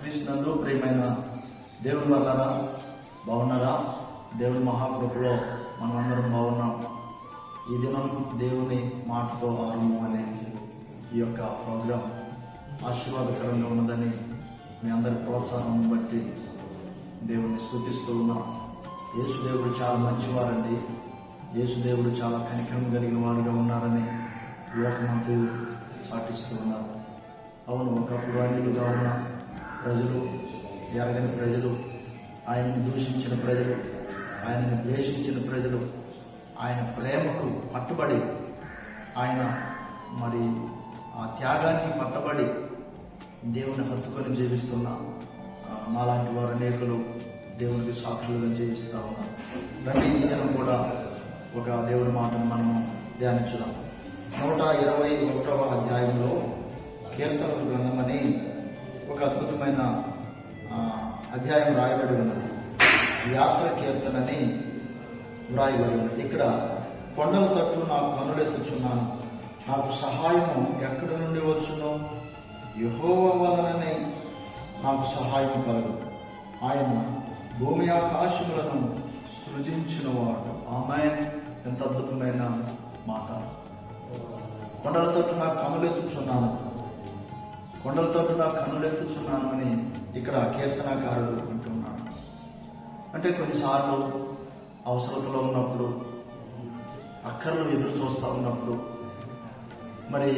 క్రీస్తునందు ప్రేమైన దేవుని వల్లరా బాగున్నారా? దేవుని మహాకృపలో మనం అందరం బాగున్నాం. ఈ దినం దేవుని మాటతో ఆరంభం అనే ఈ యొక్క ప్రోగ్రాం ఆశీర్వాదకరంగా ఉన్నదని మీ అందరి ప్రోత్సాహం బట్టి దేవుని స్థుతిస్తూ ఉన్నాం. యేసుదేవుడు చాలా మంచివారండి. యేసుదేవుడు చాలా కనికరం కలిగిన వారుగా ఉన్నారని లోకమంతులు సాటిస్తూ ఉన్నారు. అవును ఒకప్పుడు అన్యులుగా ఉన్న ప్రజలు ఎరగని ప్రజలు ఆయనను దూషించిన ప్రజలు ఆయనను ద్వేషించిన ప్రజలు ఆయన ప్రేమకు పట్టుబడి ఆయన మరి ఆ త్యాగానికి పట్టబడి దేవుని హత్తుకొని జీవిస్తున్న మాలాంటి వారు అనేకులు దేవునికి సాక్షులుగా జీవిస్తూ ఉన్నారు. రండి ఈ దినం కూడా ఒక దేవుని మాటను మనము ధ్యానించుదాం. నూట ఇరవై ఒకటవ అధ్యాయంలో కీర్తనల గ్రంథం అని ఒక అద్భుతమైన అధ్యాయం రాయబడి ఉన్నది. యాత్ర కీర్తనని వ్రాయబడి ఉన్నది. ఇక్కడ కొండల తట్టు నాకు కనులెత్తుచున్నాను. నాకు సహాయము ఎక్కడి నుండి వచ్చును? యహోవ వలననే నాకు సహాయం కలదు. ఆయన భూమి ఆకాశములను సృజించినవాడు. ఆమె ఎంత అద్భుతమైన మాట. కొండల తట్టు నాకు కనులెత్తుచున్నాను. కొండల తట్టు నాకు కనులెత్తుచున్నాను అని ఇక్కడ కీర్తనాకారుడు అంటున్నాడు అంటే కొన్నిసార్లు అవసరతలో ఉన్నప్పుడు అక్కర్లు ఎదురు చూస్తూ ఉన్నప్పుడు మరి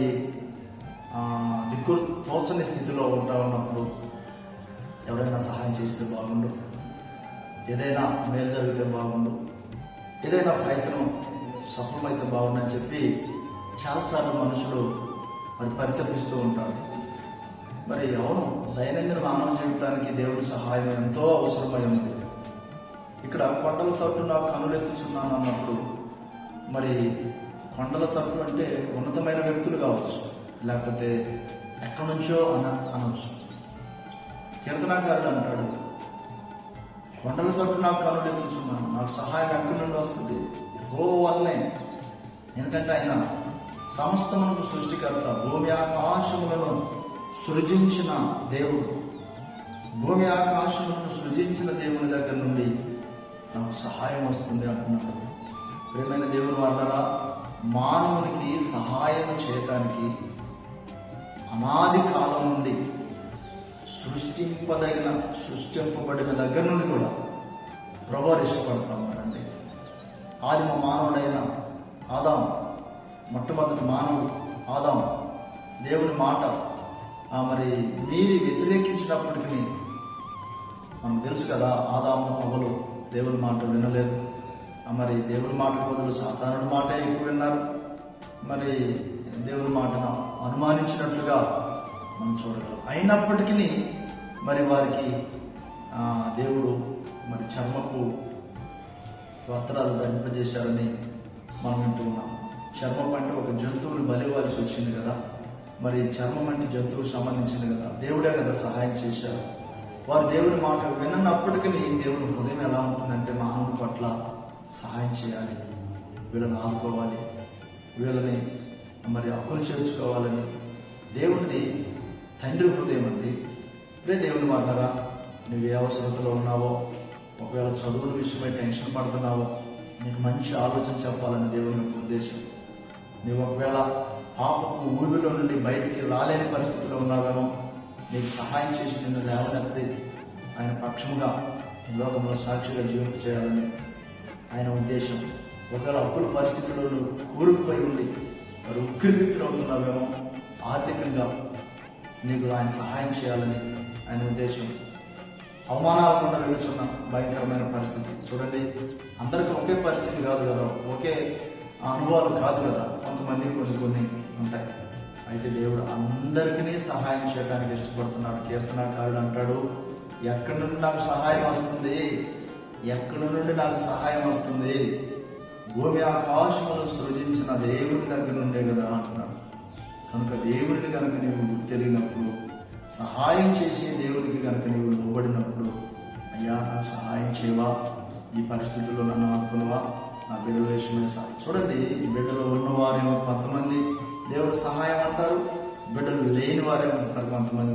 దిక్కు తోచని స్థితిలో ఉంటా ఉన్నప్పుడు ఎవరైనా సహాయం చేస్తే బాగుండు. ఏదైనా మేలు జరిగితే బాగుండు. ఏదైనా ప్రయత్నం సఫలమైతే బాగుండని చెప్పి చాలాసార్లు మనుషులు మరి పరితపిస్తూ ఉంటారు. మరి అవును దైనందిన మానవ జీవితానికి దేవుడి సహాయం ఎంతో అవసరమై ఉంది ఇక్కడ కొండల తట్టు నాకు కనులెత్తుచున్నాను అన్నప్పుడు మరి కొండల తట్టు అంటే ఉన్నతమైన వ్యక్తులు కావచ్చు లేకపోతే ఎక్కడి నుంచో అన అనవచ్చు. కీర్తనాకారుడు అంటాడు కొండల తట్టు నాకు కనులెత్తుచున్నాను నాకు సహాయం ఎక్కడి నుండి వస్తుంది? ఓ వల్లే ఎందుకంటే ఆయన సమస్తమునకు సృష్టికర్త భూమి ఆకాశములను సృజించిన దేవుడు. భూమి ఆకాశములను సృజించిన దేవుని దగ్గర నుండి నాకు సహాయం వస్తుంది అంటున్నాడు. ప్రేమైన దేవుని వాళ్ళరా మానవునికి సహాయం చేయటానికి అనాది కాలం నుండి సృష్టింపదగిన సృష్టింపబడిన దగ్గర నుండి కూడా ప్రభువారు ఇష్టపడతా ఆదిమ మానవుడైన ఆదాం మొట్టమొదటి మానవుడు ఆదాం. దేవుని మాట మరి మీరు వ్యతిరేకించినప్పటికీ మనకు తెలుసు కదా ఆదాము అవ్వలు దేవుని మాట వినలేదు. ఆ మరి దేవుని మాట బదులు సాధారణ మాటే ఎక్కువ విన్నారు. మరి దేవుని మాటను అనుమానించినట్లుగా మనం చూడగలం. అయినప్పటికీ మరి వారికి దేవుడు మరి చర్మపు వస్త్రాలు ధరింపజేశారని మనం వింటున్నాం చర్మం అంటే ఒక జంతువుని బలివ్వాల్సి వచ్చింది కదా. మరి చర్మం అంటే జంతువుకు సంబంధించింది కదా. దేవుడే కదా సహాయం చేశారు. వారు దేవుని మాట విన్నప్పటికీ దేవుని హృదయం ఎలా ఉంటుందంటే మానవుని పట్ల సహాయం చేయాలి. వీళ్ళని ఆదుకోవాలి. వీళ్ళని మరి అప్పులు చేర్చుకోవాలని దేవుడిది తండ్రి హృదయం అండి. రే దేవుని వాళ్ళరా నువ్వు ఏ అవసరతలో ఉన్నావో ఒకవేళ చదువుల విషయమై టెన్షన్ పడుతున్నావో నీకు మంచి ఆలోచన చెప్పాలని దేవుని ఉద్దేశం. నువ్వు ఒకవేళ పాపపు ఊబిలో నుండి బయటికి రాలేని పరిస్థితిలో ఉన్నావేమో నీకు సహాయం చేసి నిన్ను లేవనెత్తి ఆయన పక్షముగా లోకంలో సాక్షిగా జీవింప చేయాలని ఆయన ఉద్దేశం. ఒకవేళ అప్పుడు పరిస్థితుల్లో నువ్వు కూరుకుపోయి ఉండి మరి ఉక్కిరి అవుతున్నావేమో ఆర్థికంగా నీకు ఆయన సహాయం చేయాలని ఆయన ఉద్దేశం. అవమానాలు కూడా వెలుచున్న భయంకరమైన పరిస్థితి. చూడండి అందరికీ ఒకే పరిస్థితి కాదు కదా ఒకే అనుభవాలు కాదు కదా? కొంతమంది కొన్ని కొన్ని ఉంటాయి. అయితే దేవుడు అందరికీ సహాయం చేయడానికి ఇష్టపడుతున్నాడు కీర్తనాకారుడు అంటాడు. ఎక్కడి నుండి నాకు సహాయం వస్తుంది? ఎక్కడి నుండి నాకు సహాయం వస్తుంది? భూమి ఆకాశములు సృజించిన దేవుడి దగ్గర నుండే కదా అంటున్నాడు. కనుక దేవుడిని కనుక నీవు తెలియనప్పుడు సహాయం చేసే దేవుడికి కనుక నీవు లోబడినప్పుడు అయ్యా నాకు సహాయం చేయవా? ఈ పరిస్థితుల్లో నన్ను ఆదుకునవా? నా బిడ్డల విషయమే సార్ చూడండి బిడ్డలు ఉన్నవారేమో కొంతమంది దేవుడు సహాయం అంటారు బిడ్డలు లేని వారేమో కొంతమంది